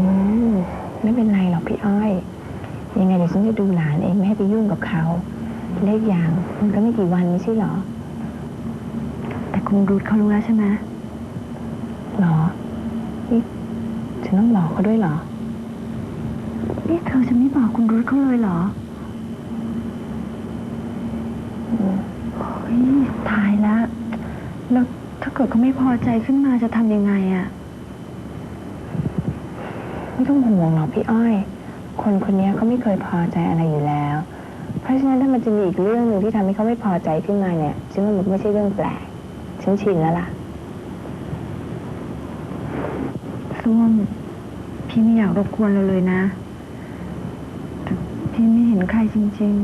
อืมไม่เป็นไรหรอกพี่อ้อย ยังไงเดี๋ยวฉันจะดูหลานเองไม่ให้ไปยุ่งกับเขาเล็กอย่างมันก็ไม่กี่วันไม่ใช่หรอ แต่คุณรูทเขารู้แล้วใช่ไหมหรอ นี่ฉันต้องบอกเขาด้วยเหรอ นี่เธอจะไม่บอกคุณรูทเขาเลยเหรอเฮ้ยตายแล้วแล้วถ้าเกิดเขาไม่พอใจขึ้นมาจะทำยังไงอะ ไม่ต้องห่วงหรอกพี่อ้อย คนคนนี้เขาไม่เคยพอใจอะไรอยู่แล้ว เพราะฉะนั้นถ้ามันจะมีอีกเรื่องหนึ่งที่ทำให้เขาไม่พอใจขึ้นมาเนี่ยฉันว่ามันไม่ใช่เรื่องแปลกฉันชินแล้วล่ะส้วมพี่ไม่อยากรบกวนเราเลยนะแต่พี่ไม่เห็นใครจริง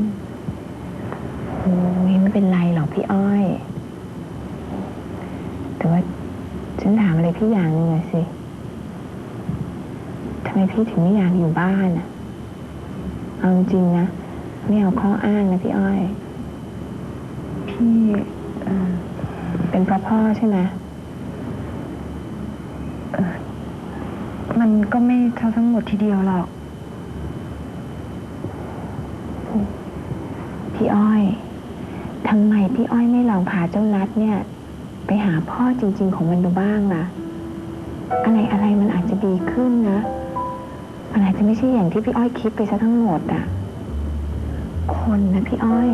โอ้ยไม่เป็นไรหรอกพี่อ้อย แต่ว่าฉันถามอะไรพี่อย่างหนึ่งอะสิทำ ไมพี่ถึงไม่อยากอยู่บ้านอะเอาจริงนะ ไม่เอาข้ออ้างนะพี่อ้อย พี่เออเป็นเพราะพ่อใช่ไหมมันก็ไม่เท่าทั้งหมดทีเดียวหรอก พี่อ้อยทำไมพี่อ้อยไม่ลองพาเจ้านัดเนี่ย ไปหาพ่อจริง ๆ ของมันดูบ้างล่ะ อะไรอะไรมันอาจจะดีขึ้นนะ มันอาจจะไม่ใช่อย่างที่พี่อ้อยคิดไปซะทั้งหมดอะคนนะพี่อ้อย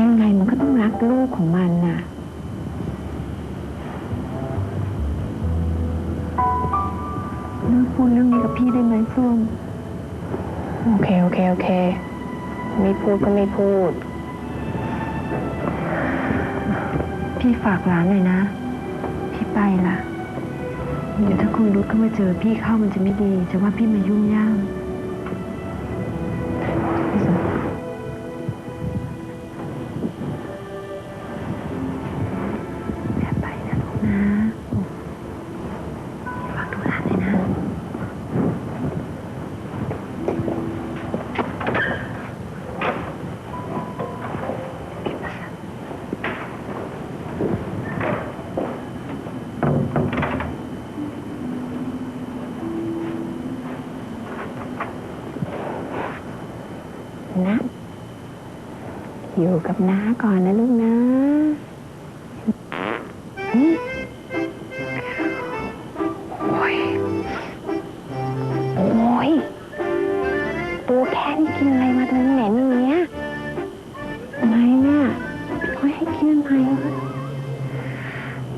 ยังไงมันก็ต้องรักลูกของมันน่ะ เลิกพูดเรื่องนี้กับพี่ได้ไหมส้วมโอเค โอเค โอเค ไม่พูดก็ไม่พูด พี่ฝากหลานหน่อยนะ พี่ไปละ เดี๋ยวถ้าคุณรุดเข้ามาเจอพี่เข้ามันจะไม่ดี จะว่าพี่มายุ่งย่าม อยู่กับน้าก่อนนะลูกนะอืมโอ้ย โอ้ย ตัวแค่นี้กินอะไรมาทำไมมันเหม็นอย่างเงี้ยอะไรเนี่ยพี่อ้อยให้กินอะไรวะ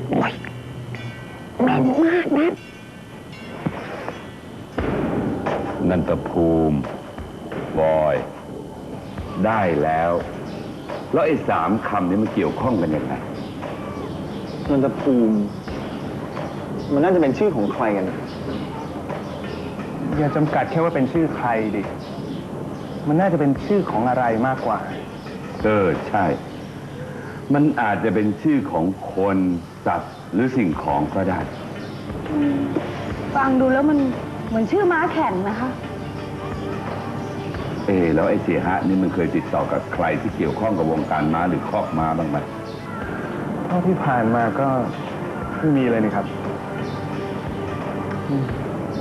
โอ้ยเหม็นมากนะนันตภูมิ บอย ได้แล้ว แล้วไอ้สามคำนี้มันเกี่ยวข้องกันยังไงนนทภูมิ มันน่าจะเป็นชื่อของใครกันนะอย่าจำกัดแค่ว่าเป็นชื่อใครดิ มันน่าจะเป็นชื่อของอะไรมากกว่า เออใช่ มันอาจจะเป็นชื่อของคนสัตว์หรือสิ่งของก็ได้ ฟังดูแล้วมันเหมือนชื่อม้าแข่งนะคะ เออแล้วไอ้เสียฮะนี่มันเคยติดต่อกับใครที่เกี่ยวข้องกับวงการม้าหรือครอบม้าบ้างไหมเท่าที่ผ่านมาก็ไม่มีเลยนี่ครับ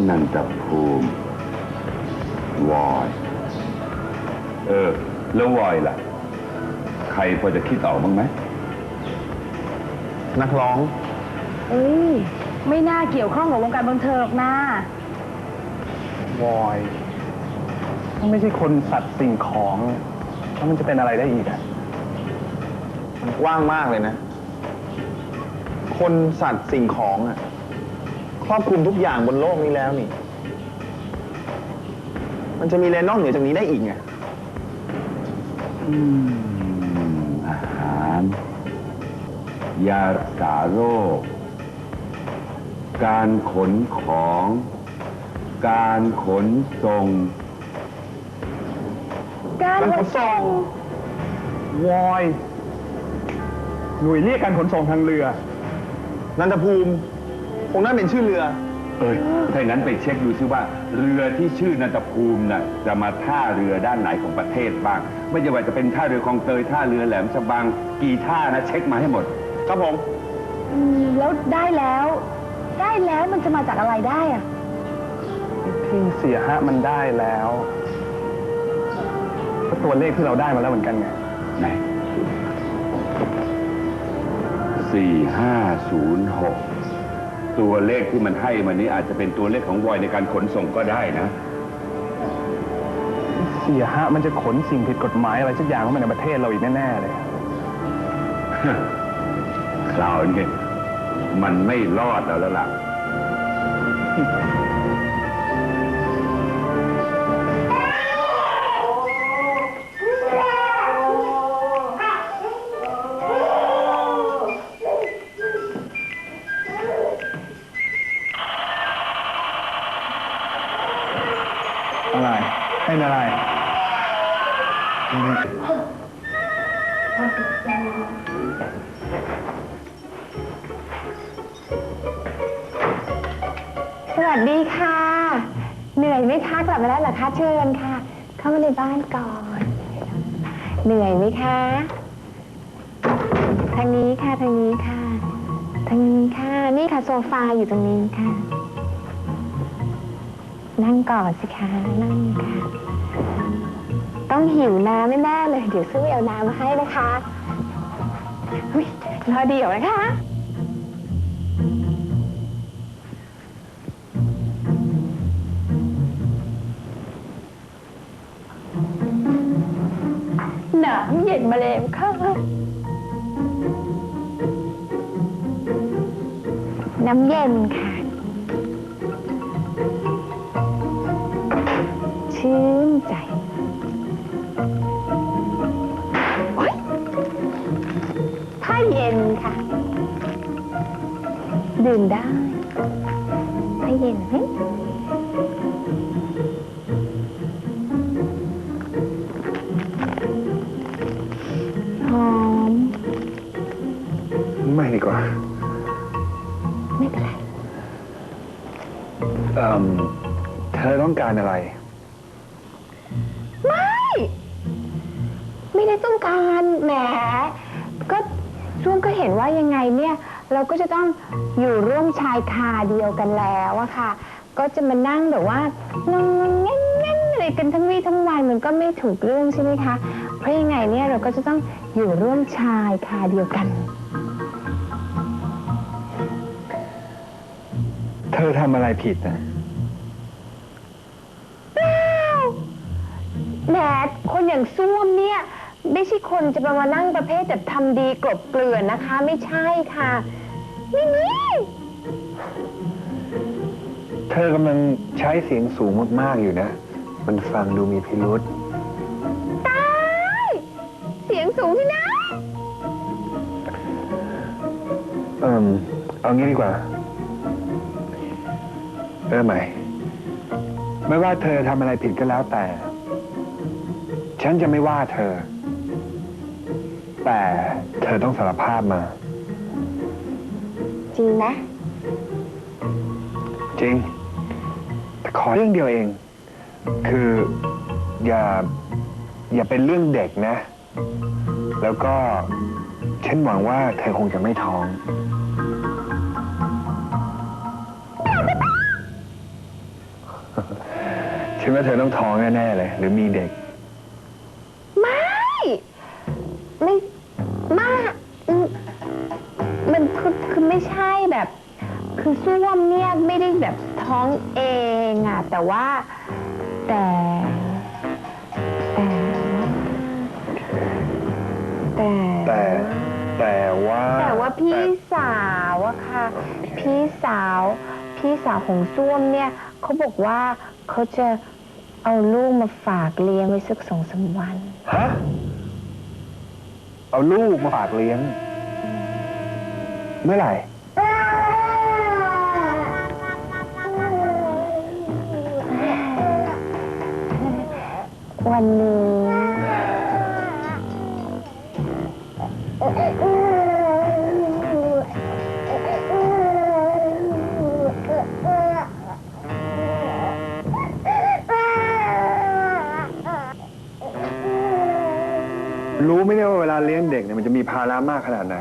นันตภูมิวอยเออ แล้ววอยล่ะ ใครพอจะคิดออกบ้างไหมนักร้องเอ้ย ไม่น่าเกี่ยวข้องกับวงการบันเทิงหรอกนะ วอย ถ้าไม่ใช่คนสัตว์สิ่งของแล้วมันจะเป็นอะไรได้อีกอะมันกว้างมากเลยนะ คนสัตว์สิ่งของอะครอบคลุมทุกอย่างบนโลกนี้แล้วนี่ มันจะมีอะไรนอกเหนือจากนี้ได้อีกไงอืมอาหาร ยารักษาโรค การขนของ การขนส่ง การการขขนนส่ส่งงวอย หน่วยเรียกการขนส่งทางเรือ นันทภูมิ คงน่าเป็นชื่อเรือ เอ้ยถ้าอย่างนั้นไปเช็คดูซิว่า เรือที่ชื่อนันทภูมิน่ะจะมาท่าเรือด้านไหนของประเทศบ้าง ไม่ว่าจะเป็นท่าเรือคลองเตยท่าเรือแหลมฉบังกี่ท่านะเช็คมาให้หมด ครับผม อืมแล้วได้แล้ว ได้แล้วมันจะมาจากอะไรได้อะที่เสียฮะมันได้แล้ว ก็ตัวเลขที่เราได้มาแล้วเหมือนกันไง ไหนสี่ห้าศูนย์หกตัวเลขที่มันให้มานี้อาจจะเป็นตัวเลขของวอยในการขนส่งก็ได้นะ เสียฮะมันจะขนสิ่งผิดกฎหมายอะไรสักอย่างเข้ามาในประเทศเราอีกแน่ๆเลย คราวนี้มันไม่รอดแล้วแล้วล่ะ อะไรเป็นอะไรสวัสดีค่ะ เหนื่อยไหมคะกลับมาแล้วเหรอคะเชิญค่ะ เข้ามาในบ้านก่อน เหนื่อยไหมคะ ทางนี้ค่ะทางนี้ค่ะ ทางนี้ค่ะ นี่ค่ะโซฟาอยู่ตรงนี้ค่ะ นั่งก่อนสิคะ นั่งค่ะ ต้องหิวน้ำแน่ๆเลย เดี๋ยวซื้อไปเอาน้ำมาให้นะคะอุ๊ยรอเดี๋ยวนะคะน้ำเย็นมาแล้วค่ะ น้ำเย็นค่ะ ชื่นใจโอ๊ยผ้าเย็นค่ะ ดื่มได้ผ้าเย็นไหมหอม ไม่ดีกว่าไม่เป็นไร เอ่มเธอต้องการอะไร ก็จะต้องอยู่ร่วมชายคาเดียวกันแล้วอะค่ะ ก็จะมานั่งแบบว่างงงแง่นแง่อะไรกันทั้งวี่ทั้งวันมันก็ไม่ถูกเรื่องใช่ไหมคะ เพราะยังไงเนี่ยเราก็จะต้องอยู่ร่วมชายคาเดียวกัน เธอทำอะไรผิดนะแหมคนอย่างส้วมเนี่ย ไม่ใช่คนจะมานั่งประเภทแบบทำดีกลบเกลื่อนนะคะ ไม่ใช่ค่ะ เธอกำลังใช้เสียงสูงมาก ๆ อยู่นะ มันฟังดูมีพิรุษตายเสียงสูงที่ไหนเอ่มเอางี้ดีกว่าเออไหมไม่ว่าเธอทำอะไรผิดก็แล้วแต่ ฉันจะไม่ว่าเธอ แต่เธอต้องสารภาพมา จริงนะ จริง แต่ขอเรื่องเดียวเอง คืออย่า อย่าเป็นเรื่องเด็กนะ แล้วก็ฉันหวังว่าเธอคงจะไม่ท้อง ฉันว่าเธอต้องท้องแน่ๆเลย หรือมีเด็ก ไม่ ไม่ ไมาอืม คือส้วมเนี่ยไม่ได้แบบท้องเองอะแต่ว่าแต่แต่แต่ แต่แต่ว่าแต่ว่าพี่สาวอะค่ะ พี่สาวพี่สาวของส้วมเนี่ยเขาบอกว่าเขาจะเอาลูกมาฝากเลี้ยงไว้สักสองสามวัน ฮะเอาลูกมาฝากเลี้ยง เมื่อไหร่ วันนี้ รู้ไหมเนี่ยว่าเวลาเลี้ยงเด็กเนี่ยมันจะมีภาระมากขนาดไหน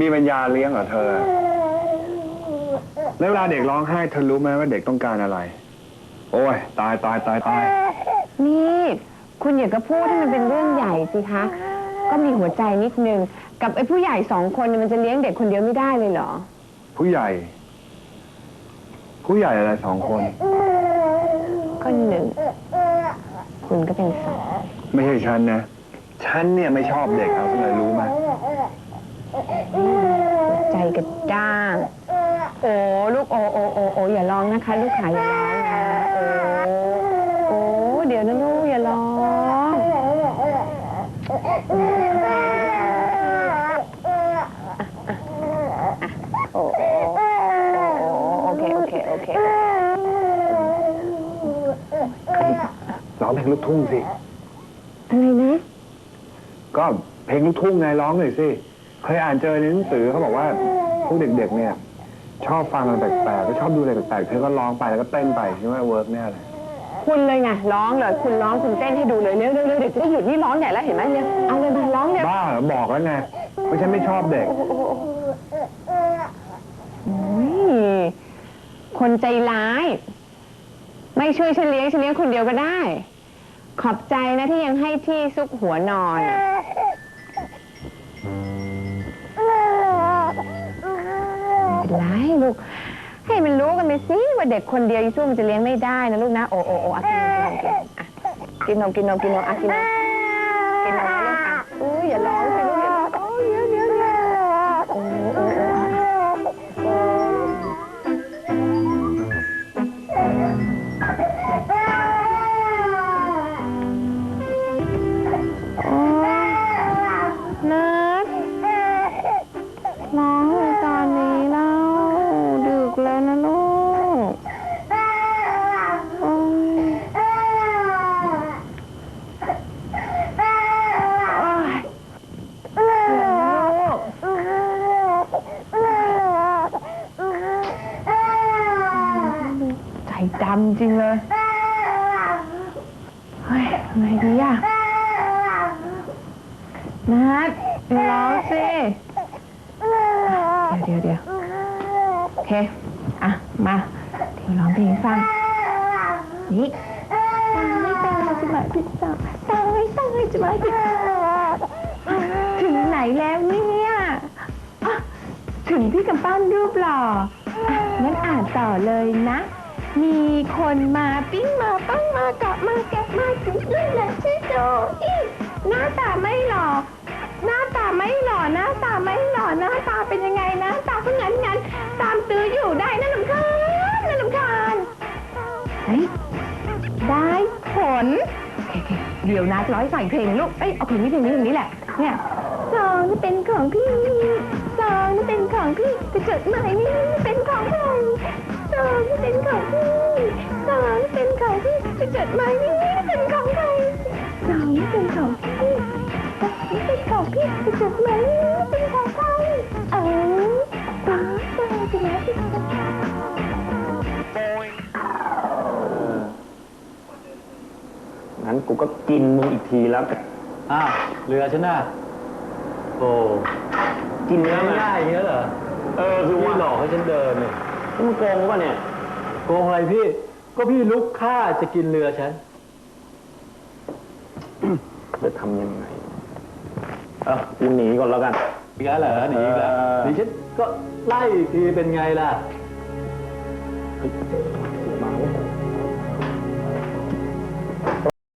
มีปัญญาเลี้ยงเหรอเธอ แล้วเวลาเด็กร้องไห้เธอรู้ไหมว่าเด็กต้องการอะไร โอ้ย ตายตายตายตาย นี่ คุณอย่าก็พูดให้มันเป็นเรื่องใหญ่สิคะ ก็มีหัวใจนิดนึง กับไอ้ผู้ใหญ่สองคนเนี่ยมันจะเลี้ยงเด็กคนเดียวไม่ได้เลยเหรอ ผู้ใหญ่ ผู้ใหญ่อะไรสองคน ก็หนึ่ง คุณก็เป็นสองไม่ใช่ฉันนะ ฉันเนี่ยไม่ชอบเด็กเอาเลยรู้ไหมใจกระด้าง โอ้ลูกโอโอโอโออย่าร้องนะคะ ลูกขาอย่าร้องนะโอ้โอ้เดี๋ยวนะลูกอย่าร้องโอ้โอ้โอเคโอเคโอเค ร้ องเพลงลูกทุ่งสิ อะไรนะก็เพลงลูกทุ่งไงร้องหน่อยสิ เคยอ่านเจอในหนังสือเขาบอกว่าพวกเด็กๆเนี่ย ชอบฟังอะไรแปลกๆก็ชอบดูอะไรแปลกๆเธอก็ร้องไปแล้วก็เต้นไปคิดว่าเวิร์กแน่เลยคุณเลยไงร้องเลยคุณร้องคุณเต้นให้ดูเลยเร็วเร็วเร็วเดี๋ยวจะได้หยุดนี่ร้องใหญ่แล้วเห็นไหมเนี่ยเอาเลยมาร้องเนี่ยบ้าเหรอบอกแล้วไงว่าฉันไม่ชอบเด็กอุ๊ยคนใจร้าย ไม่ช่วยฉันเลี้ยงฉันเลี้ยงคนเดียวก็ได้ ขอบใจนะที่ยังให้ที่ซุกหัวนอนอะไม่เป็นไรลูก ให้มันรู้กันไปสิว่าเด็กคนเดียวยิ่งสู้มันจะเลี้ยงไม่ได้นะลูกนะ โอ้โอ้โอ้อะกินนมกินนมกินนมกินนมกินนมกิน ทำไงดีอะนัดร้องสิ เดี๋ยวเดี๋ยวเดี๋ยวโอเค อะ มาเดี๋ยวร้องเพลงให้ฟัง นี่ตายตายจะมาพิษตายตายตายจะมาพิษถึงไหนแล้วเนี่ยอะถึงพี่กำปั้นรูปหล่ออะงั้นอ่านต่อเลยนะ มีคนมาปิ้งมาปั้งมากะมาแกะมาถึงด้วยแหละชื่อโจอีหน้าตาไม่หล่อหน้าตาไม่หล่อหน้าตาไม่หล่อหน้าตาเป็นยังไงหน้าตาก็งั้นงั้นตามตื้ออยู่ได้น่าลำคาญน่าลำคาญเฮ้ยได้ผลโอเคโอเคเดี๋ยวนะร้อยใส่เพลงลูกเอ้ยเอาเพลงนี้เพลงนี้เพลงนี้แหละเนี่ย ซองนี่เป็นของพี่ซองนี่เป็นของพี่แต่จดหมายนี่เป็นของใคร ซองเป็นของพี่ซองเป็นของพี่แต่จดหมายนี่เป็นของใครซองเป็นของพี่ซองเป็นของพี่แต่จดหมายนี่เป็นของใครเออป้าซองจะมาที่งั้นกูก็กินมึงอีกทีแล้วอ้าวเรือฉันน่ะโอ้กินเนื้อมาง่ายอย่างเงี้ยเหรอ เออคือว่าหลอกให้ฉันเดินเนี่ย มึงโกงป่ะเนี่ย โกงอะไรพี่ ก็พี่ลุกฆ่าจะกินเรือฉัน จะทำยังไง เออกูหนีก่อนแล้วกัน อีกแล้วเหรอหนีอีกแล้วเออ หนีฉันก็ไล่อีกทีเป็นไงล่ะ เฮ้ย